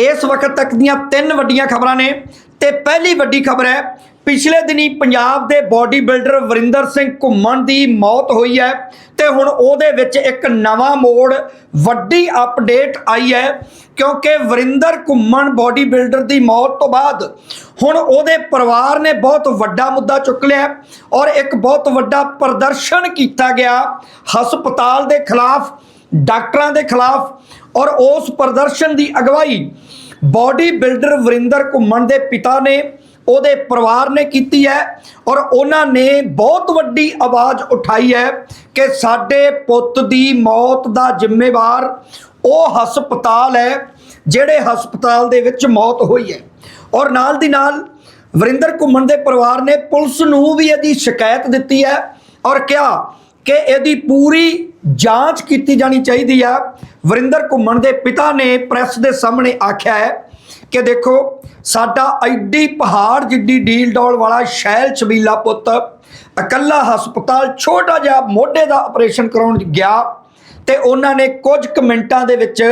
ਇਸ ਵਕਤ ਤੱਕ ਦੀਆਂ ਤਿੰਨ ਵੱਡੀਆਂ ਖਬਰਾਂ ਨੇ ਤੇ ਪਹਿਲੀ ਵੱਡੀ ਖਬਰ ਹੈ, ਪਿਛਲੇ ਦਿਨੀ ਪੰਜਾਬ ਦੇ ਬਾਡੀ ਬਿਲਡਰ ਵਰਿੰਦਰ ਸਿੰਘ ਘੁੰਮਣ ਦੀ ਮੌਤ ਹੋਈ ਹੈ ਤੇ ਹੁਣ ਉਹਦੇ ਵਿੱਚ ਇੱਕ ਨਵਾਂ ਮੋੜ ਵੱਡੀ ਅਪਡੇਟ ਆਈ ਹੈ ਕਿਉਂਕਿ ਵਰਿੰਦਰ ਘੁੰਮਣ ਬਾਡੀ ਬਿਲਡਰ ਦੀ ਮੌਤ ਤੋਂ ਬਾਅਦ ਹੁਣ ਉਹਦੇ ਪਰਿਵਾਰ ਨੇ ਬਹੁਤ ਵੱਡਾ ਮੁੱਦਾ ਚੁੱਕ ਲਿਆ ਔਰ ਇੱਕ ਬਹੁਤ ਵੱਡਾ ਪ੍ਰਦਰਸ਼ਨ ਕੀਤਾ ਗਿਆ ਹਸਪਤਾਲ ਦੇ ਖਿਲਾਫ ਡਾਕਟਰਾਂ ਦੇ ਖਿਲਾਫ ਔਰ ਉਸ ਪ੍ਰਦਰਸ਼ਨ ਦੀ ਅਗਵਾਈ ਬਾਡੀ ਬਿਲਡਰ ਵਰਿੰਦਰ ਘੁੰਮਣ ਦੇ ਪਿਤਾ ਨੇ, ਉਹਦੇ ਪਰਿਵਾਰ ਨੇ ਕੀਤੀ ਹੈ ਔਰ ਉਹਨਾਂ ਨੇ ਬਹੁਤ ਵੱਡੀ ਆਵਾਜ਼ ਉਠਾਈ ਹੈ ਕਿ ਸਾਡੇ ਪੁੱਤ ਦੀ ਮੌਤ ਦਾ ਜ਼ਿੰਮੇਵਾਰ ਉਹ ਹਸਪਤਾਲ ਹੈ ਜਿਹੜੇ ਹਸਪਤਾਲ ਦੇ ਵਿੱਚ ਮੌਤ ਹੋਈ ਹੈ। ਔਰ ਨਾਲ ਦੀ ਨਾਲ ਵਰਿੰਦਰ ਘੁੰਮਣ ਦੇ ਪਰਿਵਾਰ ਨੇ ਪੁਲਿਸ ਨੂੰ ਵੀ ਇਹਦੀ ਸ਼ਿਕਾਇਤ ਦਿੱਤੀ ਹੈ ਔਰ ਕਿਹਾ ਕਿ ਇਹਦੀ ਪੂਰੀ ਜਾਂਚ ਕੀਤੀ ਜਾਣੀ ਚਾਹੀਦੀ ਆ। ਵਰਿੰਦਰ ਘੁੰਮਣ ਦੇ ਪਿਤਾ ਨੇ ਪ੍ਰੈਸ ਦੇ ਸਾਹਮਣੇ ਆਖਿਆ ਹੈ ਕਿ ਦੇਖੋ, ਸਾਡਾ ਐਡੀ ਪਹਾੜ ਜਿੱਡੀ ਡੀਲ ਡੋਲ ਵਾਲਾ ਸ਼ੈਲ ਛਬੀਲਾ ਪੁੱਤ ਇਕੱਲਾ ਹਸਪਤਾਲ ਛੋਟਾ ਜਿਹਾ ਮੋਢੇ ਦਾ ਆਪਰੇਸ਼ਨ ਕਰਾਉਣ ਗਿਆ ਤੇ ਉਹਨਾਂ ਨੇ ਕੁਝ ਕੁ ਮਿੰਟਾਂ ਦੇ ਵਿੱਚ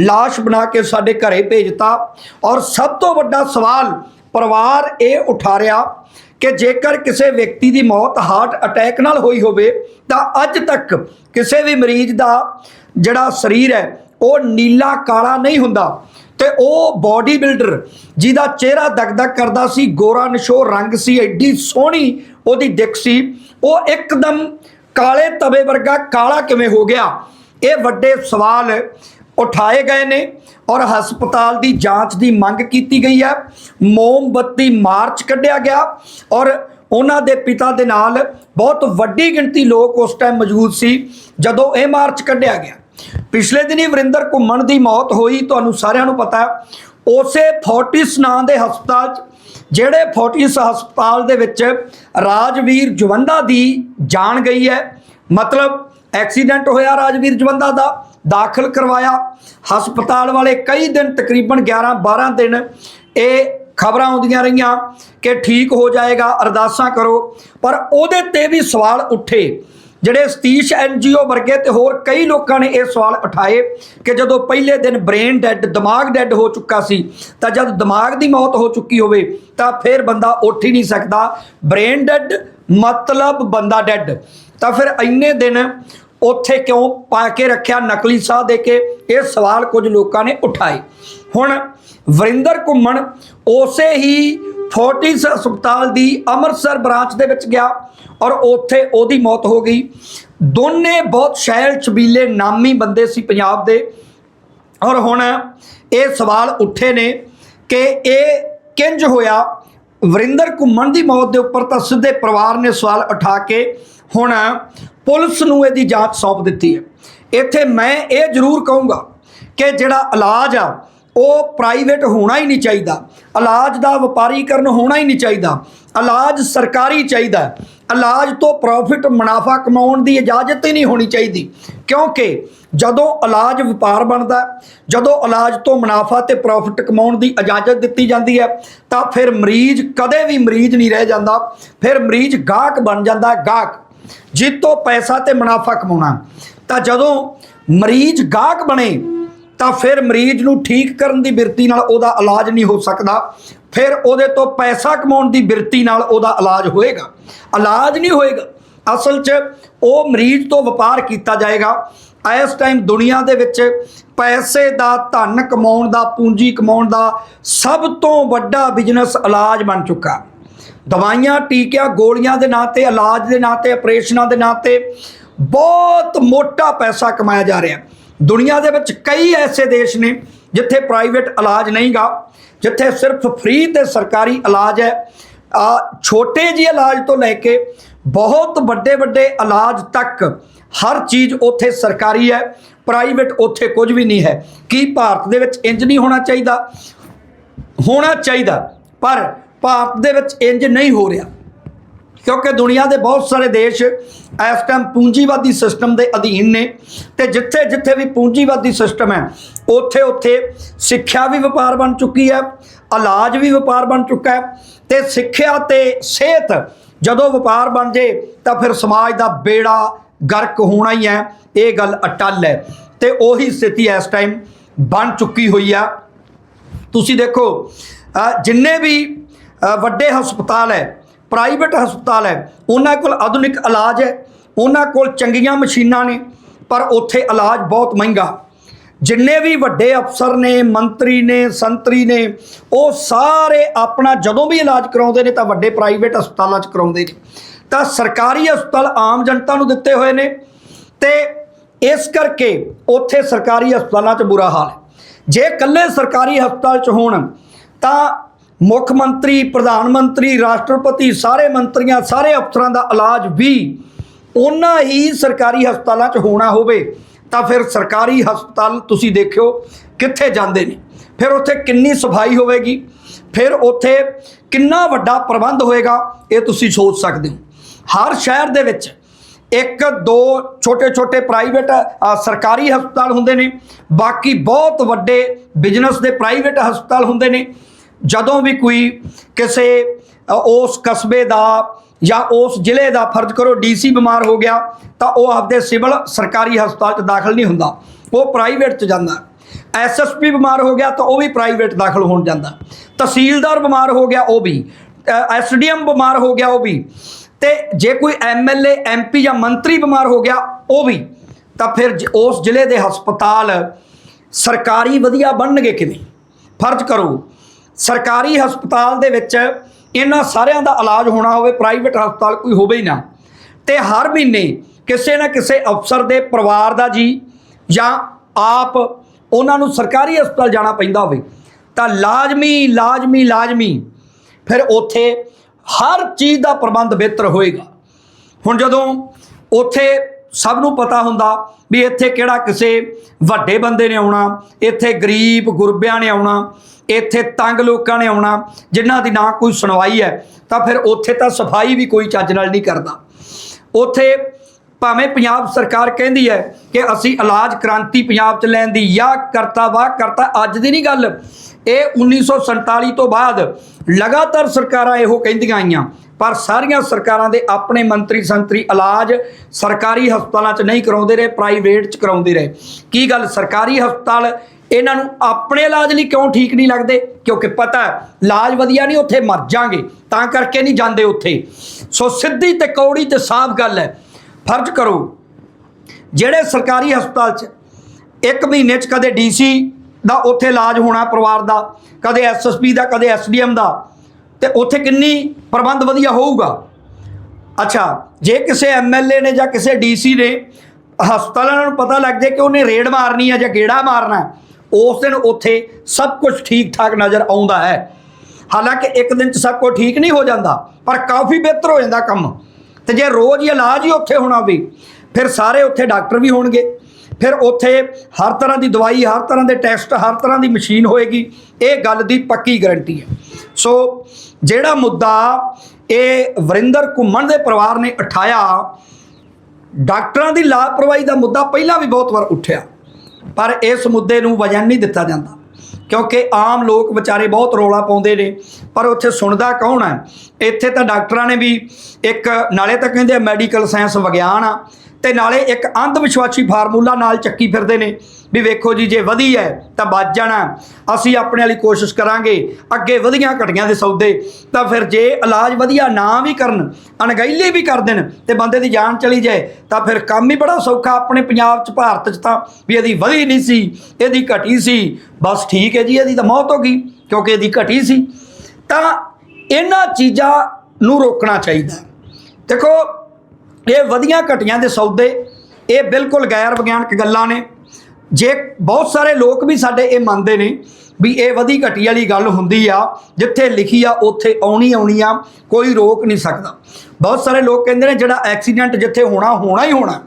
লাশ ਬਣਾ ਕੇ ਸਾਡੇ ਘਰੇ ਭੇਜਤਾ ਔਰ ਸਭ ਤੋਂ ਵੱਡਾ ਸਵਾਲ ਪਰਿਵਾਰ ਇਹ ਉਠਾ ਰਿਹਾ ਕਿ ਜੇਕਰ ਕਿਸੇ ਵਿਅਕਤੀ ਦੀ ਮੌਤ ਹਾਰਟ ਅਟੈਕ ਨਾਲ ਹੋਈ ਹੋਵੇ, ਤਾਂ ਅੱਜ ਤੱਕ ਕਿਸੇ ਵੀ ਮਰੀਜ਼ ਦਾ ਜਿਹੜਾ ਸਰੀਰ ਹੈ, ਉਹ ਨੀਲਾ ਕਾਲਾ ਨਹੀਂ ਹੁੰਦਾ। ਤੇ ਉਹ ਬਾਡੀ ਬਿਲਡਰ ਜਿਹਦਾ ਚਿਹਰਾ ਦਗਦਗ ਕਰਦਾ ਸੀ, ਗੋਰਾ ਨਸ਼ੋ ਰੰਗ ਸੀ, ਐਡੀ ਸੋਹਣੀ ਉਹਦੀ ਦਿੱਖ ਸੀ, ਉਹ ਇੱਕਦਮ ਕਾਲੇ ਤਵੇ ਵਰਗਾ ਕਾਲਾ ਕਿਵੇਂ ਹੋ ਗਿਆ? ਇਹ ਵੱਡੇ ਸਵਾਲ ਉਠਾਏ ਗਏ ਨੇ ਔਰ ਹਸਪਤਾਲ ਦੀ ਜਾਂਚ ਦੀ ਮੰਗ ਕੀਤੀ ਗਈ ਹੈ। ਮੋਮਬੱਤੀ ਮਾਰਚ ਕੱਢਿਆ ਗਿਆ ਔਰ ਉਹਨਾਂ ਦੇ ਪਿਤਾ ਦੇ ਨਾਲ ਬਹੁਤ ਵੱਡੀ ਗਿਣਤੀ ਲੋਕ ਉਸ ਟਾਈਮ ਮੌਜੂਦ ਸੀ ਜਦੋਂ ਇਹ ਮਾਰਚ ਕੱਢਿਆ ਗਿਆ। ਪਿਛਲੇ ਦਿਨੀ ਵਰਿੰਦਰ ਘੁੰਮਣ ਦੀ ਮੌਤ ਹੋਈ, ਤੁਹਾਨੂੰ ਸਾਰਿਆਂ ਨੂੰ ਪਤਾ ਉਸੇ ਫੋਰਟਿਸ ਨਾਂ ਦੇ ਹਸਪਤਾਲ 'ਚ, ਜਿਹੜੇ ਫੋਰਟਿਸ ਹਸਪਤਾਲ ਦੇ ਵਿੱਚ ਰਾਜਵੀਰ ਜਵੰਦਾ ਦੀ ਜਾਨ ਗਈ ਹੈ। ਮਤਲਬ ਐਕਸੀਡੈਂਟ ਹੋਇਆ ਰਾਜਵੀਰ ਜਵੰਦਾ ਦਾ। ਦਾਖਲ ਕਰਵਾਇਆ। ਹਸਪਤਾਲ ਵਾਲੇ ਕਈ ਦਿਨ ਤਕਰੀਬਨ 11 12 ਦਿਨ ਇਹ ਖਬਰਾਂ ਆਉਂਦੀਆਂ ਰਹੀਆਂ ਕਿ ਠੀਕ ਹੋ ਜਾਏਗਾ, ਅਰਦਾਸਾਂ ਕਰੋ। ਪਰ ਉਹਦੇ ਤੇ ਵੀ ਸਵਾਲ ਉੱਠੇ। ਜਿਹੜੇ ਸਤੀਸ਼ ਐਨਜੀਓ ਵਰਗੇ ਤੇ ਹੋਰ ਕਈ ਲੋਕਾਂ ਨੇ ਇਹ ਸਵਾਲ ਉਠਾਏ ਕਿ ਜਦੋਂ ਪਹਿਲੇ ਦਿਨ ਬ੍ਰੇਨ ਡੈੱਡ, ਦਿਮਾਗ ਡੈੱਡ ਹੋ ਚੁੱਕਾ ਸੀ, ਤਾਂ ਜਦ ਦਿਮਾਗ ਦੀ ਮੌਤ ਹੋ ਚੁੱਕੀ ਹੋਵੇ, ਤਾਂ ਫਿਰ ਬੰਦਾ ਉੱਠ ਹੀ ਨਹੀਂ ਸਕਦਾ। ਬ੍ਰੇਨ ਡੈੱਡ ਮਤਲਬ ਬੰਦਾ ਡੈੱਡ। ਤਾਂ ਫਿਰ ਇੰਨੇ ਦਿਨ ਉੱਥੇ ਕਿਉਂ ਪਾ ਕੇ ਰੱਖਿਆ, ਨਕਲੀ ਸਾਹ ਦੇ ਕੇ? ਇਹ ਸਵਾਲ ਕੁਝ ਲੋਕਾਂ ਨੇ ਉਠਾਏ। ਹੁਣ ਵਰਿੰਦਰ ਘੁੰਮਣ ਉਸੇ ਹੀ ਫੋਰਟਿਸ ਹਸਪਤਾਲ ਦੀ ਅੰਮ੍ਰਿਤਸਰ ਬ੍ਰਾਂਚ ਦੇ ਵਿੱਚ ਗਿਆ ਔਰ ਉੱਥੇ ਉਹਦੀ ਮੌਤ ਹੋ ਗਈ। ਦੋਨੇ ਬਹੁਤ ਸ਼ੈਲ, ਛਬੀਲੇ, ਨਾਮੀ ਬੰਦੇ ਸੀ ਪੰਜਾਬ ਦੇ। ਔਰ ਹੁਣ ਇਹ ਸਵਾਲ ਉੱਠੇ ਨੇ ਕਿ ਇਹ ਕਿੰਜ ਹੋਇਆ? ਵਰਿੰਦਰ ਘੁੰਮਣ ਦੀ ਮੌਤ ਦੇ ਉੱਪਰ ਤਾਂ ਸਿੱਧੇ ਪਰਿਵਾਰ ਨੇ ਸਵਾਲ ਉਠਾ ਕੇ ਹੁਣ ਪੁਲਿਸ ਨੂੰ ਇਹਦੀ ਜਾਂਚ ਸੌਂਪ ਦਿੱਤੀ ਹੈ। ਇੱਥੇ ਮੈਂ ਇਹ ਜ਼ਰੂਰ ਕਹੂੰਗਾ ਕਿ ਜਿਹੜਾ ਇਲਾਜ ਆ, ਉਹ ਪ੍ਰਾਈਵੇਟ ਹੋਣਾ ਹੀ ਨਹੀਂ ਚਾਹੀਦਾ। ਇਲਾਜ ਦਾ ਵਪਾਰੀਕਰਨ ਹੋਣਾ ਹੀ ਨਹੀਂ ਚਾਹੀਦਾ। ਇਲਾਜ ਸਰਕਾਰੀ ਚਾਹੀਦਾ ਇਲਾਜ ਤੋਂ ਪ੍ਰੋਫਿਟ ਮੁਨਾਫਾ ਕਮਾਉਣ ਦੀ ਇਜਾਜ਼ਤ ਹੀ ਨਹੀਂ ਹੋਣੀ ਚਾਹੀਦੀ। ਕਿਉਂਕਿ ਜਦੋਂ ਇਲਾਜ ਵਪਾਰ ਬਣਦਾ ਜਦੋਂ ਇਲਾਜ ਤੋਂ ਮੁਨਾਫਾ ਤੇ ਪ੍ਰੋਫਿਟ ਕਮਾਉਣ ਦੀ ਇਜਾਜ਼ਤ ਦਿੱਤੀ ਜਾਂਦੀ ਹੈ, ਤਾਂ ਫਿਰ ਮਰੀਜ਼ ਕਦੇ ਵੀ ਮਰੀਜ਼ ਨਹੀਂ ਰਹਿ ਜਾਂਦਾ। ਫਿਰ ਮਰੀਜ਼ ਗਾਹਕ ਬਣ ਜਾਂਦਾ ਗਾਹਕ। ਗਾਹਕ ਜਿੱਤੋਂ ਪੈਸਾ ਤੇ ਮੁਨਾਫਾ ਕਮਾਉਣਾ। ਤਾਂ ਜਦੋਂ ਮਰੀਜ਼ ਗਾਹਕ ਬਣੇ, ਤਾਂ ਫਿਰ ਮਰੀਜ਼ ਨੂੰ ਠੀਕ ਕਰਨ ਦੀ ਬਿਰਤੀ ਨਾਲ ਉਹਦਾ ਇਲਾਜ ਨਹੀਂ ਹੋ ਸਕਦਾ। ਫਿਰ ਉਹਦੇ ਤੋਂ ਪੈਸਾ ਕਮਾਉਣ ਦੀ ਬਿਰਤੀ ਨਾਲ ਉਹਦਾ ਇਲਾਜ ਹੋਏਗਾ। ਇਲਾਜ ਨਹੀਂ ਹੋਏਗਾ। ਅਸਲ 'ਚ ਉਹ ਮਰੀਜ਼ ਤੋਂ ਵਪਾਰ ਕੀਤਾ ਜਾਏਗਾ। ਇਸ ਟਾਈਮ ਦੁਨੀਆ ਦੇ ਵਿੱਚ ਪੈਸੇ ਦਾ ਧਨ ਕਮਾਉਣ ਦਾ, ਪੂੰਜੀ ਕਮਾਉਣ ਦਾ ਸਭ ਤੋਂ ਵੱਡਾ ਬਿਜ਼ਨਸ ਇਲਾਜ ਬਣ ਚੁੱਕਾ। ਦਵਾਈਆਂ, ਟੀਕਿਆਂ, ਗੋਲੀਆਂ ਦੇ ਨਾਂ ਤੇ, ਇਲਾਜ ਦੇ ਨਾਂ ਤੇ, ਆਪਰੇਸ਼ਨਾਂ ਦੇ ਨਾਂ ਤੇ ਬਹੁਤ ਮੋਟਾ ਪੈਸਾ ਕਮਾਇਆ ਜਾ ਰਿਹਾ। ਦੁਨੀਆ ਦੇ ਵਿੱਚ ਕਈ ਐਸੇ ਦੇਸ਼ ਨੇ ਜਿੱਥੇ ਪ੍ਰਾਈਵੇਟ ਇਲਾਜ ਨਹੀਂਗਾ, ਜਿੱਥੇ ਸਿਰਫ ਫ੍ਰੀ ਤੇ ਸਰਕਾਰੀ ਇਲਾਜ ਹੈ। ਆ ਛੋਟੇ ਜਿਹੇ ਇਲਾਜ ਤੋਂ ਲੈ ਕੇ ਬਹੁਤ ਵੱਡੇ ਵੱਡੇ ਇਲਾਜ ਤੱਕ ਹਰ ਚੀਜ਼ ਉੱਥੇ ਸਰਕਾਰੀ ਹੈ, ਪ੍ਰਾਈਵੇਟ ਉੱਥੇ ਕੁਝ ਵੀ ਨਹੀਂ ਹੈ। ਕੀ ਭਾਰਤ ਦੇ ਵਿੱਚ ਇੰਜ ਨਹੀਂ ਹੋਣਾ ਚਾਹੀਦਾ? ਹੋਣਾ ਚਾਹੀਦਾ, ਪਰ ਭਾਰਤ ਦੇ ਵਿੱਚ ਇੰਜ ਨਹੀਂ ਹੋ ਰਿਹਾ। ਕਿਉਂਕਿ ਦੁਨੀਆ ਦੇ ਬਹੁਤ ਸਾਰੇ ਦੇਸ਼ ਇਸ ਟਾਈਮ ਪੂੰਜੀਵਾਦੀ ਸਿਸਟਮ ਦੇ ਅਧੀਨ ਨੇ ਤੇ ਜਿੱਥੇ ਜਿੱਥੇ ਵੀ ਪੂੰਜੀਵਾਦੀ ਸਿਸਟਮ ਹੈ, ਉੱਥੇ ਉੱਥੇ ਸਿੱਖਿਆ ਵੀ ਵਪਾਰ ਬਣ ਚੁੱਕੀ ਹੈ, ਇਲਾਜ ਵੀ ਵਪਾਰ ਬਣ ਚੁੱਕਾ ਹੈ ਤੇ ਸਿੱਖਿਆ ਤੇ ਸਿਹਤ ਜਦੋਂ ਵਪਾਰ ਬਣ ਜੇ ਤਾਂ ਫਿਰ ਸਮਾਜ ਦਾ ਬੇੜਾ ਗਰਕ ਹੋਣਾ ਹੀ ਹੈ, ਇਹ ਗੱਲ ਅਟਲ ਹੈ। ਤੇ ਉਹੀ ਸਥਿਤੀ ਇਸ ਟਾਈਮ ਬਣ ਚੁੱਕੀ ਹੋਈ ਆ। ਤੁਸੀਂ ਦੇਖੋ ਜਿੰਨੇ ਵੀ ਵੱਡੇ ਹਸਪਤਾਲ ਹੈ ਪ੍ਰਾਈਵੇਟ ਹਸਪਤਾਲ ਹੈ। ਉਹਨਾਂ ਕੋਲ ਆਧੁਨਿਕ ਇਲਾਜ ਹੈ, ਉਹਨਾਂ ਕੋਲ ਚੰਗੀਆਂ ਮਸ਼ੀਨਾਂ ਨੇ, ਪਰ ਉੱਥੇ ਇਲਾਜ ਬਹੁਤ ਮਹਿੰਗਾ। ਜਿੰਨੇ ਵੀ ਵੱਡੇ ਅਫਸਰ ਨੇ, ਮੰਤਰੀ ਨੇ, ਸੰਤਰੀ ਨੇ, ਉਹ ਸਾਰੇ ਆਪਣਾ ਜਦੋਂ ਵੀ ਇਲਾਜ ਕਰਾਉਂਦੇ ਨੇ ਤਾਂ ਵੱਡੇ ਪ੍ਰਾਈਵੇਟ ਹਸਪਤਾਲਾਂ 'ਚ ਕਰਾਉਂਦੇ ਨੇ। ਤਾਂ ਸਰਕਾਰੀ ਹਸਪਤਾਲ ਆਮ ਜਨਤਾ ਨੂੰ ਦਿੱਤੇ ਹੋਏ ਨੇ ਤੇ ਇਸ ਕਰਕੇ ਉੱਥੇ ਸਰਕਾਰੀ ਹਸਪਤਾਲਾਂ 'ਚ ਬੁਰਾ ਹਾਲ ਹੈ। ਜੇ ਇਕੱਲੇ ਸਰਕਾਰੀ ਹਸਪਤਾਲ 'ਚ ਹੋਣ ਤਾਂ ਮੁੱਖ ਮੰਤਰੀ, ਪ੍ਰਧਾਨ ਮੰਤਰੀ, ਰਾਸ਼ਟਰਪਤੀ, ਸਾਰੇ ਮੰਤਰੀਆਂ, ਸਾਰੇ ਅਫਸਰਾਂ ਦਾ ਇਲਾਜ ਵੀ ਉਹਨਾਂ ਹੀ ਸਰਕਾਰੀ ਹਸਪਤਾਲਾਂ 'ਚ ਹੋਣਾ ਹੋਵੇ, ਤਾਂ ਫਿਰ ਸਰਕਾਰੀ ਹਸਪਤਾਲ ਤੁਸੀਂ ਦੇਖਿਓ ਕਿੱਥੇ ਜਾਂਦੇ ਨੇ। ਫਿਰ ਉੱਥੇ ਕਿੰਨੀ ਸਫ਼ਾਈ ਹੋਵੇਗੀ? ਫਿਰ ਉੱਥੇ ਕਿੰਨਾ ਵੱਡਾ ਪ੍ਰਬੰਧ ਹੋਏਗਾ? ਇਹ ਤੁਸੀਂ ਸੋਚ ਸਕਦੇ ਹੋ। ਹਰ ਸ਼ਹਿਰ ਦੇ ਵਿੱਚ ਇੱਕ, ਦੋ ਛੋਟੇ ਛੋਟੇ ਪ੍ਰਾਈਵੇਟ ਸਰਕਾਰੀ ਹਸਪਤਾਲ ਹੁੰਦੇ ਨੇ। ਬਾਕੀ ਬਹੁਤ ਵੱਡੇ ਬਿਜ਼ਨਸ ਦੇ ਪ੍ਰਾਈਵੇਟ ਹਸਪਤਾਲ ਹੁੰਦੇ ਨੇ। ਜਦੋਂ ਵੀ ਕੋਈ ਕਿਸੇ ਉਸ ਕਸਬੇ ਦਾ ਜਾਂ ਉਸ ਜ਼ਿਲ੍ਹੇ ਦਾ ਫਰਜ਼ ਕਰੋ ਡੀਸੀ ਬਿਮਾਰ ਹੋ ਗਿਆ, ਤਾਂ ਉਹ ਆਪਦੇ ਸਿਵਲ ਸਰਕਾਰੀ ਹਸਪਤਾਲ 'ਚ ਦਾਖਲ ਨਹੀਂ ਹੁੰਦਾ। ਉਹ ਪ੍ਰਾਈਵੇਟ 'ਚ ਜਾਂਦਾ। ਐਸਐਸਪੀ ਬਿਮਾਰ ਹੋ ਗਿਆ ਤਾਂ ਉਹ ਵੀ ਪ੍ਰਾਈਵੇਟ ਦਾਖਲ ਹੋਣ ਜਾਂਦਾ। ਤਹਿਸੀਲਦਾਰ ਬਿਮਾਰ ਹੋ ਗਿਆ, ਉਹ ਵੀ। ਐਸਡੀਐਮ ਬਿਮਾਰ ਹੋ ਗਿਆ, ਉਹ ਵੀ। ਤੇ ਜੇ ਕੋਈ ਐਮਐਲਏ ਐਮਪੀ ਜਾਂ ਮੰਤਰੀ ਬਿਮਾਰ ਹੋ ਗਿਆ, ਉਹ ਵੀ। ਤਾਂ ਫਿਰ ਜ- ਉਸ ਜ਼ਿਲ੍ਹੇ ਦੇ ਹਸਪਤਾਲ ਸਰਕਾਰੀ ਵਧੀਆ ਬਣਨਗੇ ਕਿਵੇਂ? ਫਰਜ਼ ਕਰੋ। ਸਰਕਾਰੀ ਹਸਪਤਾਲ ਦੇ ਵਿੱਚ ਇਹਨਾਂ ਸਾਰਿਆਂ ਦਾ ਇਲਾਜ ਹੋਣਾ ਹੋਵੇ ਪ੍ਰਾਈਵੇਟ ਹਸਪਤਾਲ ਕੋਈ ਹੋਵੇ ਹੀ ਨਾ। ਤੇ ਹਰ ਮਹੀਨੇ ਕਿਸੇ ਨਾ ਕਿਸੇ ਅਫਸਰ ਦੇ ਪਰਿਵਾਰ ਦਾ ਜੀ ਜਾਂ ਆਪ ਉਹਨਾਂ ਨੂੰ ਸਰਕਾਰੀ ਹਸਪਤਾਲ ਜਾਣਾ ਪੈਂਦਾ ਹੋਵੇ, ਤਾਂ ਲਾਜ਼ਮੀ ਲਾਜ਼ਮੀ ਲਾਜ਼ਮੀ ਫਿਰ ਉੱਥੇ ਹਰ ਚੀਜ਼ ਦਾ ਪ੍ਰਬੰਧ ਬਿਹਤਰ ਹੋਏਗਾ। ਹੁਣ ਜਦੋਂ ਉੱਥੇ ਸਭ ਨੂੰ ਪਤਾ ਹੁੰਦਾ ਵੀ ਇੱਥੇ ਕਿਹੜਾ ਕਿਸੇ ਵੱਡੇ ਬੰਦੇ ਨੇ ਆਉਣਾ, ਇੱਥੇ ਗਰੀਬ ਗੁਰਬਿਆਂ ਨੇ ਆਉਣਾ ਇੱਥੇ ਤੰਗ ਲੋਕਾਂ ਨੇ ਆਉਣਾ, ਜਿਨ੍ਹਾਂ ਦੀ ਨਾ ਕੋਈ ਸੁਣਵਾਈ ਹੈ, ਤਾਂ ਫਿਰ ਉੱਥੇ ਤਾਂ ਸਫ਼ਾਈ ਵੀ ਕੋਈ ਚੱਜ ਨਾਲ ਨਹੀਂ ਕਰਦਾ। ਉੱਥੇ ਭਾਵੇਂ ਪੰਜਾਬ ਸਰਕਾਰ ਕਹਿੰਦੀ ਹੈ ਕਿ ਅਸੀਂ ਇਲਾਜ ਕ੍ਰਾਂਤੀ ਪੰਜਾਬ 'ਚ ਲੈਣ ਦੀ ਜਾਂ ਕਰਤਾ ਵਾ ਕਰਤਾ, ਅੱਜ ਦੀ ਨਹੀਂ ਗੱਲ। ਇਹ 1947 ਤੋਂ ਬਾਅਦ ਲਗਾਤਾਰ ਸਰਕਾਰਾਂ ਇਹੋ ਕਹਿੰਦੀਆਂ ਆਈਆਂ, ਪਰ ਸਾਰੀਆਂ ਸਰਕਾਰਾਂ ਦੇ ਆਪਣੇ ਮੰਤਰੀ ਸੰਤਰੀ ਇਲਾਜ ਸਰਕਾਰੀ ਹਸਪਤਾਲਾਂ 'ਚ ਨਹੀਂ ਕਰਾਉਂਦੇ ਰਹੇ, ਪ੍ਰਾਈਵੇਟ 'ਚ ਕਰਾਉਂਦੇ ਰਹੇ। ਕੀ ਗੱਲ? ਸਰਕਾਰੀ ਹਸਪਤਾਲ ਇਹਨਾਂ ਨੂੰ ਆਪਣੇ ਇਲਾਜ ਲਈ ਕਿਉਂ ਠੀਕ ਨਹੀਂ ਲੱਗਦੇ? ਕਿਉਂਕਿ ਪਤਾ ਹੈ, ਇਲਾਜ ਵਧੀਆ ਨਹੀਂ ਉੱਥੇ ਮਰ ਜਾਾਂਗੇ। ਤਾਂ ਕਰਕੇ ਨਹੀਂ ਜਾਂਦੇ ਉੱਥੇ। ਸੋ ਸਿੱਧੀ ਤੇ ਕੌੜੀ ਤੇ ਸਾਫ਼ ਗੱਲ ਹੈ। ਫਰਜ਼ ਕਰੋ ਜਿਹੜੇ ਸਰਕਾਰੀ ਹਸਪਤਾਲ 'ਚ ਇੱਕ ਮਹੀਨੇ 'ਚ ਕਦੇ ਡੀਸੀ ਦਾ ਉੱਥੇ ਇਲਾਜ ਹੋਣਾ ਪਰਿਵਾਰ ਦਾ ਕਦੇ ਐਸਐਸਪੀ ਦਾ ਕਦੇ ਐਸਡੀਐਮ ਦਾ ਤੇ ਉੱਥੇ ਕਿੰਨੀ ਪ੍ਰਬੰਧ ਵਧੀਆ ਹੋਊਗਾ? ਅੱਛਾ ਜੇ ਕਿਸੇ ਐਮਐਲਏ ਨੇ ਜਾਂ ਕਿਸੇ ਡੀਸੀ ਨੇ ਹਸਪਤਾਲਾਂ ਨੂੰ ਪਤਾ ਲੱਗ ਜਾਏ ਕਿ ਉਹਨੇ ਰੇਡ ਮਾਰਨੀ ਹੈ ਜਾਂ ਗੇੜਾ ਮਾਰਨਾ ਉਸ ਦਿਨ ਉੱਥੇ ਸਭ ਕੁਝ ਠੀਕ ਠਾਕ ਨਜ਼ਰ ਆਉਂਦਾ ਹੈ। ਹਾਲਾਂਕਿ ਇੱਕ ਦਿਨ ਚ ਸਭ ਕੁਝ ਠੀਕ ਨਹੀਂ ਹੋ ਜਾਂਦਾ, ਪਰ ਕਾਫੀ ਬਿਹਤਰ ਹੋ ਜਾਂਦਾ ਕੰਮ। ਤੇ ਜੇ ਰੋਜ਼ ਹੀ ਇਲਾਜ ਹੀ ਉੱਥੇ ਹੋਣਾ ਵੀ, ਫਿਰ ਸਾਰੇ ਉੱਥੇ ਡਾਕਟਰ ਵੀ ਹੋਣਗੇ। ਫਿਰ ਉੱਥੇ ਹਰ ਤਰ੍ਹਾਂ ਦੀ ਦਵਾਈ, ਹਰ ਤਰ੍ਹਾਂ ਦੇ ਟੈਸਟ, ਹਰ ਤਰ੍ਹਾਂ ਦੀ ਮਸ਼ੀਨ ਹੋਏਗੀ। ਇਹ ਗੱਲ ਦੀ ਪੱਕੀ ਗਾਰੰਟੀ ਹੈ। ਸੋ, ਜਿਹੜਾ ਮੁੱਦਾ ਇਹ ਵਰਿੰਦਰ ਘੁੰਮਣ ਦੇ ਪਰਿਵਾਰ ਨੇ ਉਠਾਇਆ, ਡਾਕਟਰਾਂ ਦੀ ਲਾਪਰਵਾਹੀ ਦਾ ਮੁੱਦਾ ਪਹਿਲਾਂ ਵੀ ਬਹੁਤ ਵਾਰ ਉੱਠਿਆ। ਪਰ ਇਸ ਮੁੱਦੇ ਨੂੰ ਵਜਨ ਨਹੀਂ ਦਿੱਤਾ ਜਾਂਦਾ। ਕਿਉਂਕਿ ਆਮ ਲੋਕ ਵਿਚਾਰੇ ਬਹੁਤ ਰੋਲਾ ਪਾਉਂਦੇ ਨੇ। ਪਰ ਉੱਥੇ ਸੁਣਦਾ ਕੌਣ ਹੈ? ਇੱਥੇ ਤਾਂ ਡਾਕਟਰਾਂ ਨੇ ਵੀ ਇੱਕ, ਨਾਲੇ ਤਾਂ ਕਹਿੰਦੇ ਮੈਡੀਕਲ ਸਾਇੰਸ ਵਿਗਿਆਨ ਆ। ਤੇ ਨਾਲੇ ਇੱਕ ਅੰਧ ਵਿਸ਼ਵਾਸੀ ਫਾਰਮੂਲਾ ਨਾਲ ਚੱਕੀ ਫਿਰਦੇ ਨੇ ਵੀ ਵੇਖੋ ਜੀ, ਜੇ ਵਧੀ ਹੈ ਤਾਂ ਬਚ ਜਾਣਾ। ਅਸੀਂ ਆਪਣੇ ਵਾਲੀ ਕੋਸ਼ਿਸ਼ ਕਰਾਂਗੇ ਅੱਗੇ ਵਧੀਆਂ ਘਟੀਆਂ ਦੇ ਸੌਦੇ। ਤਾਂ ਫਿਰ ਜੇ ਇਲਾਜ ਵਧੀਆ ਨਾ ਵੀ ਕਰਨ, ਅਣਗਹਿਲੀ ਵੀ ਕਰ ਦੇਣ ਤੇ ਬੰਦੇ ਦੀ ਜਾਨ ਚਲੀ ਜਾਏ, ਤਾਂ ਫਿਰ ਕੰਮ ਹੀ ਬੜਾ ਸੌਖਾ। ਆਪਣੇ ਪੰਜਾਬ 'ਚ, ਭਾਰਤ 'ਚ ਤਾਂ ਵੀ ਇਹਦੀ ਵਧੀ ਨਹੀਂ ਸੀ, ਇਹਦੀ ਘਟੀ ਸੀ। ਬਸ ਠੀਕ ਹੈ ਜੀ, ਇਹਦੀ ਤਾਂ ਮੌਤ ਹੋ ਗਈ, ਕਿਉਂਕਿ ਇਹਦੀ ਘਟੀ ਸੀ। ਤਾਂ ਇਹਨਾਂ ਚੀਜ਼ਾਂ ਨੂੰ ਰੋਕਣਾ ਚਾਹੀਦਾ। ਦੇਖੋ ਇਹ ਵਧੀਆਂ ਘਟੀਆਂ ਦੇ ਸੌਦੇ, ਇਹ ਬਿਲਕੁਲ ਗੈਰ ਵਿਗਿਆਨਕ ਗੱਲਾਂ ਨੇ। ਜੇ ਬਹੁਤ ਸਾਰੇ ਲੋਕ ਵੀ ਸਾਡੇ ਇਹ ਮੰਨਦੇ ਨੇ ਵੀ ਇਹ ਵਧੀ ਘਟੀ ਵਾਲੀ ਗੱਲ ਹੁੰਦੀ ਆ, ਜਿੱਥੇ ਲਿਖੀ ਆ, ਉੱਥੇ ਆਉਣੀ ਆਉਣੀ ਆ, ਕੋਈ ਰੋਕ ਨਹੀਂ ਸਕਦਾ। ਬਹੁਤ ਸਾਰੇ ਲੋਕ ਕਹਿੰਦੇ ਨੇ ਜਿਹੜਾ ਐਕਸੀਡੈਂਟ ਜਿੱਥੇ ਹੋਣਾ ਹੋਣਾ ਹੀ ਹੋਣਾ।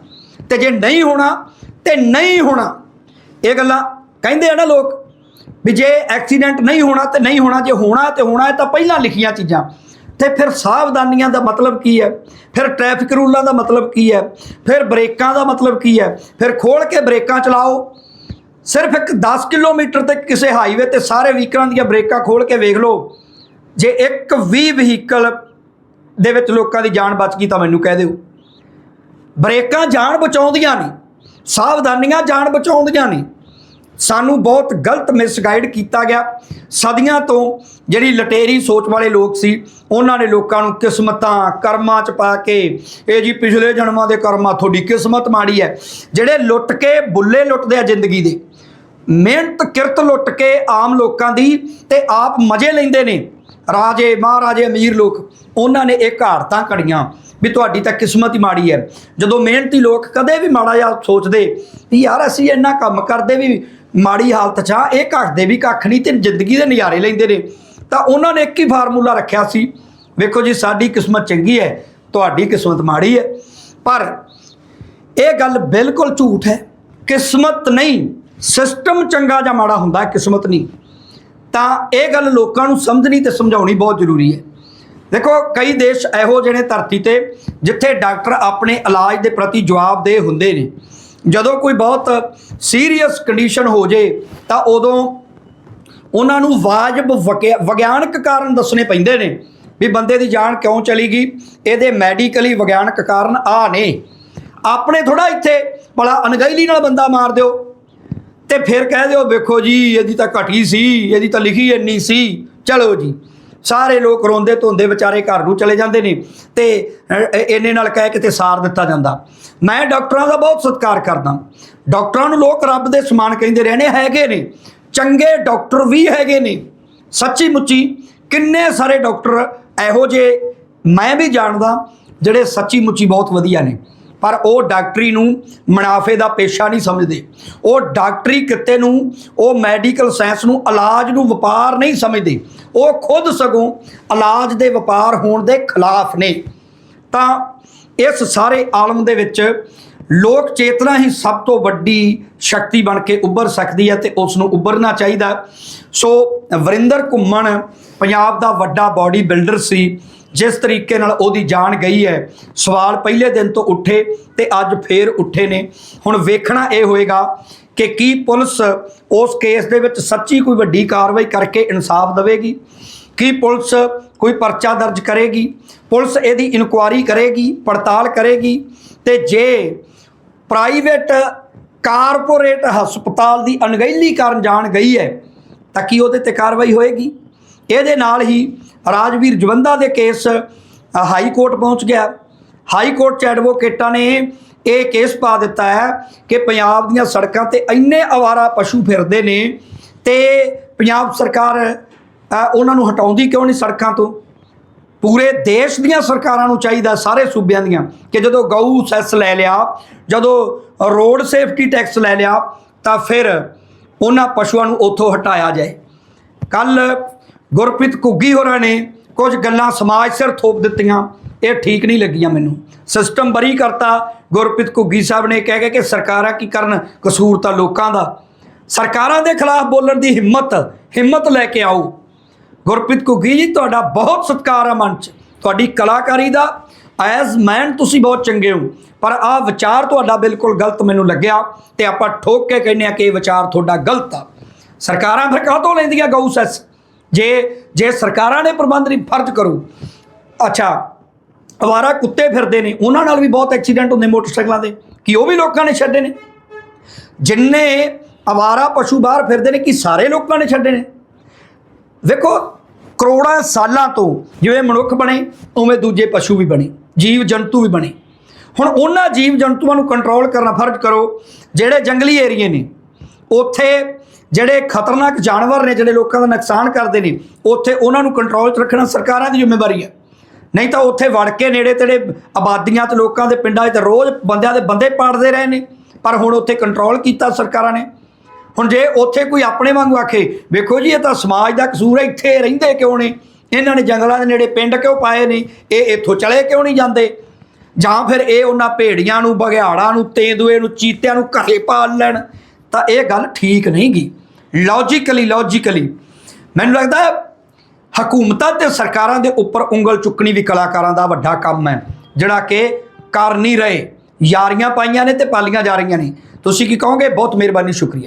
ਤੇ ਜੇ ਨਹੀਂ ਹੋਣਾ, ਤੇ ਨਹੀਂ ਹੋਣਾ। ਇਹ ਗੱਲਾਂ ਕਹਿੰਦੇ ਆ ਨਾ ਲੋਕ ਵੀ ਜੇ ਐਕਸੀਡੈਂਟ ਨਹੀਂ ਹੋਣਾ ਤੇ ਨਹੀਂ ਹੋਣਾ, ਜੇ ਹੋਣਾ ਤੇ ਹੋਣਾ, ਇਹ ਤਾਂ ਪਹਿਲਾਂ ਲਿਖੀਆਂ ਚੀਜ਼ਾਂ। ਤੇ ਫਿਰ ਸਾਵਧਾਨੀਆਂ ਦਾ ਮਤਲਬ ਕੀ ਹੈ? ਫਿਰ ਟ੍ਰੈਫਿਕ ਰੂਲਾਂ ਦਾ ਮਤਲਬ ਕੀ ਹੈ? ਫਿਰ ਬ੍ਰੇਕਾਂ ਦਾ ਮਤਲਬ ਕੀ ਹੈ? ਫਿਰ ਖੋਲ ਕੇ ਬ੍ਰੇਕਾਂ ਚਲਾਓ। ਸਿਰਫ ਇੱਕ 10 ਕਿਲੋਮੀਟਰ ਤੇ ਕਿਸੇ ਹਾਈਵੇ ਤੇ ਸਾਰੇ ਵਹੀਕਲਾਂ ਦੀਆਂ ਬ੍ਰੇਕਾਂ ਖੋਲ ਕੇ ਵੇਖ ਲਓ। ਜੇ ਇੱਕ ਵੀ ਵਹੀਕਲ ਦੇ ਵਿੱਚ ਲੋਕਾਂ ਦੀ ਜਾਨ ਬਚ ਗਈ ਤਾਂ ਮੈਨੂੰ ਕਹਿ ਦਿਓ। ਬ੍ਰੇਕਾਂ ਜਾਨ ਬਚਾਉਂਦੀਆਂ ਨੇ ਸਾਵਧਾਨੀਆਂ ਜਾਨ ਬਚਾਉਂਦੀਆਂ ਨੇ ਸਾਨੂੰ ਬਹੁਤ ਗਲਤ ਮਿਸਗਾਈਡ ਕੀਤਾ ਗਿਆ। ਸਦੀਆਂ ਤੋਂ ਜਿਹੜੀ ਲਟੇਰੀ ਸੋਚ ਵਾਲੇ ਲੋਕ ਸੀ, ਉਹਨਾਂ ਨੇ ਲੋਕਾਂ ਨੂੰ ਕਿਸਮਤਾਂ, ਕਰਮਾਂ 'ਚ ਪਾ ਕੇ, ਇਹ ਜੀ ਪਿਛਲੇ ਜਨਮਾਂ ਦੇ ਕਰਮਾਂ, ਤੁਹਾਡੀ ਕਿਸਮਤ ਮਾੜੀ ਹੈ। ਜਿਹੜੇ ਲੁੱਟ ਕੇ ਬੁੱਲੇ ਲੁੱਟਦੇ ਆ ਜ਼ਿੰਦਗੀ ਦੇ, ਮਿਹਨਤ ਕਿਰਤ ਲੁੱਟ ਕੇ ਆਮ ਲੋਕਾਂ ਦੀ ਤੇ ਆਪ ਮਜ਼ੇ ਲੈਂਦੇ ਨੇ, ਰਾਜੇ, ਮਹਾਰਾਜੇ, ਅਮੀਰ ਲੋਕ, ਉਹਨਾਂ ਨੇ ਇਹ ਘਾੜਤਾਂ ਕੜੀਆਂ ਵੀ ਤੁਹਾਡੀ ਤਾਂ ਕਿਸਮਤ ਹੀ ਮਾੜੀ ਹੈ। ਜਦੋਂ ਮਿਹਨਤੀ ਲੋਕ ਕਦੇ ਵੀ ਮਾੜਾ ਜਿਹਾ ਸੋਚਦੇ ਵੀ ਯਾਰ ਅਸੀਂ ਇੰਨਾ ਕੰਮ ਕਰਦੇ ਵੀ ਮਾੜੀ ਹਾਲਤ 'ਚ ਆ, ਇਹ ਘਟਦੇ ਵੀ ਕੱਖ ਨਹੀਂ ਤੇ ਜ਼ਿੰਦਗੀ ਦੇ ਨਜ਼ਾਰੇ ਲੈਂਦੇ ਨੇ। ਤਾਂ ਉਹਨਾਂ ਨੇ ਇੱਕ ਹੀ ਫਾਰਮੂਲਾ ਰੱਖਿਆ ਸੀ, ਵੇਖੋ ਜੀ, ਸਾਡੀ ਕਿਸਮਤ ਚੰਗੀ ਹੈ, ਤੁਹਾਡੀ ਕਿਸਮਤ ਮਾੜੀ ਹੈ। ਪਰ ਇਹ ਗੱਲ ਬਿਲਕੁਲ ਝੂਠ ਹੈ। ਕਿਸਮਤ ਨਹੀਂ, ਸਿਸਟਮ ਚੰਗਾ ਜਾਂ ਮਾੜਾ ਹੁੰਦਾ, ਕਿਸਮਤ ਨਹੀਂ। ਤਾਂ ਇਹ ਗੱਲ ਲੋਕਾਂ ਨੂੰ ਸਮਝਣੀ ਤੇ ਸਮਝਾਉਣੀ ਬਹੁਤ ਜ਼ਰੂਰੀ ਹੈ। ਦੇਖੋ, ਕਈ ਦੇਸ਼ ਇਹੋ ਜਿਹੇ ਧਰਤੀ ਤੇ ਜਿੱਥੇ ਡਾਕਟਰ ਆਪਣੇ ਇਲਾਜ ਦੇ ਪ੍ਰਤੀ ਜਵਾਬਦੇਹ ਹੁੰਦੇ ਨੇ। ਜਦੋਂ ਕੋਈ ਬਹੁਤ ਸੀਰੀਅਸ ਕੰਡੀਸ਼ਨ ਹੋ ਜੇ, ਤਾਂ ਉਦੋਂ ਉਹਨਾਂ ਨੂੰ ਵਾਜਬ ਵਕਿਆ- ਵਿਗਿਆਨਕ ਕਾਰਨ ਦੱਸਣੇ ਪੈਂਦੇ ਨੇ ਵੀ ਬੰਦੇ ਦੀ ਜਾਨ ਕਿਉਂ ਚਲੀ ਗਈ, ਇਹਦੇ ਮੈਡੀਕਲੀ ਵਿਗਿਆਨਕ ਕਾਰਨ ਆ ਨੇ। ਆਪਣੇ ਥੋੜਾ ਇੱਥੇ, ਭਲਾ ਅਣਗਹਿਲੀ ਨਾਲ ਬੰਦਾ ਮਾਰ ਦਿਓ, ਤੇ ਫਿਰ ਕਹਿ ਦਿਓ, ਵੇਖੋ ਜੀ, ਇਹਦੀ ਤਾਂ ਘਟੀ ਸੀ, ਇਹਦੀ ਤਾਂ ਲਿਖੀ ਇੰਨੀ ਸੀ, ਚਲੋ ਜੀ। ਸਾਰੇ ਲੋਕ ਰੋਂਦੇ ਧੋਂਦੇ ਵਿਚਾਰੇ ਘਰ ਨੂੰ ਚਲੇ ਜਾਂਦੇ ਨੇ ਤੇ ਅ, ਇਹਨੇ ਨਾਲ ਕਹਿ ਕੇ ਤੇ ਸਾਰ ਦਿੱਤਾ ਜਾਂਦਾ। ਮੈਂ ਡਾਕਟਰਾਂ ਦਾ ਬਹੁਤ ਸਤਿਕਾਰ ਕਰਦਾ। ਡਾਕਟਰਾਂ ਨੂੰ ਲੋਕ ਰੱਬ ਦੇ ਸਮਾਨ ਕਹਿੰਦੇ ਰਹਿਣੇ ਹੈਗੇ ਨੇ। ਚੰਗੇ ਡਾਕਟਰ ਵੀ ਹੈਗੇ ਨੇ। ਸੱਚੀ ਮੁੱਚੀ ਕਿੰਨੇ ਸਾਰੇ ਡਾਕਟਰ ਇਹੋ ਜਿਹੇ ਮੈਂ ਵੀ ਜਾਣਦਾ ਜਿਹੜੇ ਸੱਚੀ ਮੁੱਚੀ ਬਹੁਤ ਵਧੀਆ ਨੇ। ਪਰ ਉਹ ਡਾਕਟਰੀ ਨੂੰ ਮੁਨਾਫੇ ਦਾ ਪੇਸ਼ਾ ਨਹੀਂ ਸਮਝਦੇ। ਉਹ ਡਾਕਟਰੀ ਕਿੱਤੇ ਨੂੰ, ਉਹ ਮੈਡੀਕਲ ਸਾਇੰਸ ਨੂੰ ਇਲਾਜ ਨੂੰ ਵਪਾਰ ਨਹੀਂ ਸਮਝਦੇ। ਉਹ ਖੁਦ ਸਗੋਂ ਇਲਾਜ ਦੇ ਵਪਾਰ ਹੋਣ ਦੇ ਖਿਲਾਫ ਨੇ। ਤਾਂ ਇਸ ਸਾਰੇ ਆਲਮ ਦੇ ਵਿੱਚ ਲੋਕ ਚੇਤਨਾ ਹੀ ਸਭ ਤੋਂ ਵੱਡੀ ਸ਼ਕਤੀ ਬਣ ਕੇ ਉੱਭਰ ਸਕਦੀ ਹੈ ਤੇ ਉਸ ਨੂੰ ਉੱਭਰਨਾ ਚਾਹੀਦਾ। ਸੋ ਵਰਿੰਦਰ ਘੁੰਮਣ ਪੰਜਾਬ ਦਾ ਵੱਡਾ ਬਾਡੀ ਬਿਲਡਰ ਸੀ। ਜਿਸ ਤਰੀਕੇ ਨਾਲ ਉਹਦੀ ਜਾਨ ਗਈ ਹੈ, ਸਵਾਲ ਪਹਿਲੇ ਦਿਨ ਤੋਂ ਉੱਠੇ ਤੇ ਅੱਜ ਫੇਰ ਉੱਠੇ ਨੇ। ਹੁਣ ਵੇਖਣਾ ਇਹ ਹੋਏਗਾ ਕਿ ਕੀ ਪੁਲਿਸ ਉਸ ਕੇਸ ਦੇ ਵਿੱਚ ਸੱਚੀ ਕੋਈ ਵੱਡੀ ਕਾਰਵਾਈ ਕਰਕੇ ਇਨਸਾਫ ਦੇਵੇਗੀ? ਕੀ ਪੁਲਿਸ ਕੋਈ ਪਰਚਾ ਦਰਜ ਕਰੇਗੀ? ਪੁਲਿਸ ਇਹਦੀ ਇਨਕੁਆਰੀ ਕਰੇਗੀ, ਪੜਤਾਲ ਕਰੇਗੀ? ਤੇ ਜੇ ਪ੍ਰਾਈਵੇਟ ਕਾਰਪੋਰੇਟ ਹਸਪਤਾਲ ਦੀ ਅਣਗਹਿਲੀ ਕਾਰਨ ਜਾਣ ਗਈ ਹੈ, ਤਾਂ ਕੀ ਉਹਦੇ ਤੇ ਕਾਰਵਾਈ ਹੋਏਗੀ? ਇਹਦੇ ਨਾਲ ਹੀ ਰਾਜਵੀਰ ਜਵੰਦਾ ਦੇ ਕੇਸ ਹਾਈ ਕੋਰਟ ਪਹੁੰਚ ਗਿਆ। ਹਾਈ ਕੋਰਟ ਚ ਐਡਵੋਕੇਟਾਂ ਨੇ ਇਹ ਕੇਸ ਪਾ ਦਿੱਤਾ ਹੈ ਕਿ ਪੰਜਾਬ ਦੀਆਂ ਸੜਕਾਂ ਤੇ ਇੰਨੇ ਅਵਾਰਾ ਪਸ਼ੂ ਫਿਰਦੇ ਨੇ ਤੇ ਪੰਜਾਬ ਸਰਕਾਰ ਉਹਨਾਂ ਨੂੰ ਹਟਾਉਂਦੀ ਕਿਉਂ ਨਹੀਂ ਸੜਕਾਂ ਤੋਂ? ਪੂਰੇ ਦੇਸ਼ ਦੀਆਂ ਸਰਕਾਰਾਂ ਨੂੰ ਚਾਹੀਦਾ ਸਾਰੇ ਸੂਬਿਆਂ ਦੀਆਂ ਕਿ ਜਦੋਂ ਗਊ ਸੈਸ ਲੈ ਲਿਆ, ਜਦੋਂ ਰੋਡ ਸੇਫਟੀ ਟੈਕਸ ਲੈ ਲਿਆ, ਤਾਂ ਫਿਰ ਉਹਨਾਂ ਪਸ਼ੂਆਂ ਨੂੰ ਉੱਥੋਂ ਹਟਾਇਆ ਜਾਏ। ਕੱਲ ਗੁਰਪ੍ਰੀਤ ਘੁੱਗੀ ਹੋਰਾਂ ਨੇ ਕੁਝ ਗੱਲਾਂ ਸਮਾਜ ਸਿਰ ਥੋਪ ਦਿੱਤੀਆਂ। ਇਹ ਠੀਕ ਨਹੀਂ ਲੱਗੀਆਂ ਮੈਨੂੰ। ਸਿਸਟਮ ਬਰੀ ਕਰਤਾ। ਗੁਰਪ੍ਰੀਤ ਘੁੱਗੀ ਸਾਹਿਬ ਨੇ ਕਹਿ ਕੇ ਕਿ ਸਰਕਾਰਾਂ ਕੀ ਕਰਨ? ਕਸੂਰ ਤਾਂ ਲੋਕਾਂ ਦਾ। ਸਰਕਾਰਾਂ ਦੇ ਖਿਲਾਫ ਬੋਲਣ ਦੀ ਹਿੰਮਤ ਹਿੰਮਤ ਲੈ ਕੇ ਆਓ। ਗੁਰਪ੍ਰੀਤ ਘੁੱਗੀ ਜੀ, ਤੁਹਾਡਾ ਬਹੁਤ ਸਤਿਕਾਰ ਆ ਮਨ 'ਚ। ਤੁਹਾਡੀ ਕਲਾਕਾਰੀ ਦਾ ਐਜ਼ ਮੈਨ ਤੁਸੀਂ ਬਹੁਤ ਚੰਗੇ ਹੋ। ਪਰ ਆਹ ਵਿਚਾਰ ਤੁਹਾਡਾ ਬਿਲਕੁਲ ਗਲਤ ਮੈਨੂੰ ਲੱਗਿਆ ਤੇ ਆਪਾਂ ਠੋਕ ਕੇ ਕਹਿੰਦੇ ਆ ਕਿ ਇਹ ਵਿਚਾਰ ਤੁਹਾਡਾ ਗਲਤ ਆ। ਸਰਕਾਰਾਂ ਫਿਰ ਕਾਹ ਤੋਂ ਲੈਂਦੀਆਂ ਗਊ ਸੈਸ? ਜੇ ਜੇ ਸਰਕਾਰਾਂ ਨੇ ਪ੍ਰਬੰਧ ਨਹੀਂ, ਫਰਜ਼ ਕਰੋ। ਅੱਛਾ, ਅਵਾਰਾ ਕੁੱਤੇ ਫਿਰਦੇ ਨੇ, ਉਹਨਾਂ ਨਾਲ ਵੀ ਬਹੁਤ ਐਕਸੀਡੈਂਟ ਹੁੰਦੇ ਮੋਟਰਸਾਈਕਲਾਂ ਦੇ। ਕਿ ਉਹ ਵੀ ਲੋਕਾਂ ਨੇ ਛੱਡੇ ਨੇ? ਜਿੰਨੇ ਅਵਾਰਾ ਪਸ਼ੂ ਬਾਹਰ ਫਿਰਦੇ ਨੇ, ਕਿ ਸਾਰੇ ਲੋਕਾਂ ਨੇ ਛੱਡੇ ਨੇ? ਵੇਖੋ, ਕਰੋੜਾਂ ਸਾਲਾਂ ਤੋਂ ਜਿਵੇਂ ਮਨੁੱਖ ਬਣੇ, ਉਵੇਂ ਦੂਜੇ ਪਸ਼ੂ ਵੀ ਬਣੇ, ਜੀਵ ਜੰਤੂ ਵੀ ਬਣੇ। ਹੁਣ ਉਹਨਾਂ ਜੀਵ ਜੰਤੂਆਂ ਨੂੰ ਕੰਟਰੋਲ ਕਰਨਾ ਫਰਜ਼ ਕਰੋ, ਜਿਹੜੇ ਜੰਗਲੀ ਏਰੀਏ ਨੇ, ਉੱਥੇ ਜਿਹੜੇ ਖਤਰਨਾਕ ਜਾਨਵਰ ਨੇ, ਜਿਹੜੇ ਲੋਕਾਂ ਦਾ ਨੁਕਸਾਨ ਕਰਦੇ ਨੇ, ਉੱਥੇ ਉਹਨਾਂ ਨੂੰ ਕੰਟਰੋਲ 'ਚ ਰੱਖਣਾ ਸਰਕਾਰਾਂ ਦੀ ਜ਼ਿੰਮੇਵਾਰੀ ਹੈ। ਨਹੀਂ ਤਾਂ ਉੱਥੇ ਵੜ ਕੇ ਨੇੜੇ ਤੇੜੇ ਆਬਾਦੀਆਂ 'ਚ ਲੋਕਾਂ ਦੇ ਪਿੰਡਾਂ 'ਚ ਰੋਜ਼ ਬੰਦਿਆਂ ਦੇ ਬੰਦੇ ਪਾੜਦੇ ਰਹੇ ਨੇ, ਪਰ ਹੁਣ ਉੱਥੇ ਕੰਟਰੋਲ ਕੀਤਾ ਸਰਕਾਰਾਂ ਨੇ। ਹੁਣ ਜੇ ਉੱਥੇ ਕੋਈ ਆਪਣੇ ਵਾਂਗੂ ਆਖੇ, ਵੇਖੋ ਜੀ, ਇਹ ਤਾਂ ਸਮਾਜ ਦਾ ਕਸੂਰ ਹੈ, ਇੱਥੇ ਰਹਿੰਦੇ ਕਿਉਂ ਨੇ? ਇਹਨਾਂ ਨੇ ਜੰਗਲਾਂ ਦੇ ਨੇੜੇ ਪਿੰਡ ਕਿਉਂ ਪਾਏ ਨੇ? ਇਹ ਇੱਥੋਂ ਚਲੇ ਕਿਉਂ ਨਹੀਂ ਜਾਂਦੇ? ਜਾਂ ਫਿਰ ਇਹ ਉਹਨਾਂ ਭੇੜੀਆਂ ਨੂੰ, ਬਘਿਆੜਾਂ ਨੂੰ, ਤੇਂਦੂਏ ਨੂੰ, ਚੀਤਿਆਂ ਨੂੰ ਘਰੇ ਪਾਲ ਲੈਣ। ਤਾਂ ਇਹ ਗੱਲ ਠੀਕ ਨਹੀਂ ਗੀ। ਲੌਜੀਕਲੀ ਲੌਜੀਕਲੀ ਮੈਨੂੰ ਲੱਗਦਾ ਹਕੂਮਤਾਂ ਤੇ ਸਰਕਾਰਾਂ ਦੇ ਉੱਪਰ ਉਂਗਲ ਚੁੱਕਣੀ ਵੀ ਕਲਾਕਾਰਾਂ ਦਾ ਵੱਡਾ ਕੰਮ ਹੈ, ਜਿਹੜਾ ਕਿ ਕਰ ਨਹੀਂ ਰਹੇ। ਯਾਰੀਆਂ ਪਾਈਆਂ ਨੇ ਤੇ ਪਾਲੀਆਂ ਜਾ ਰਹੀਆਂ ਨੇ। ਤੁਸੀਂ ਕੀ ਕਹੋਗੇ? ਬਹੁਤ ਮਿਹਰਬਾਨੀ, ਸ਼ੁਕਰੀਆ।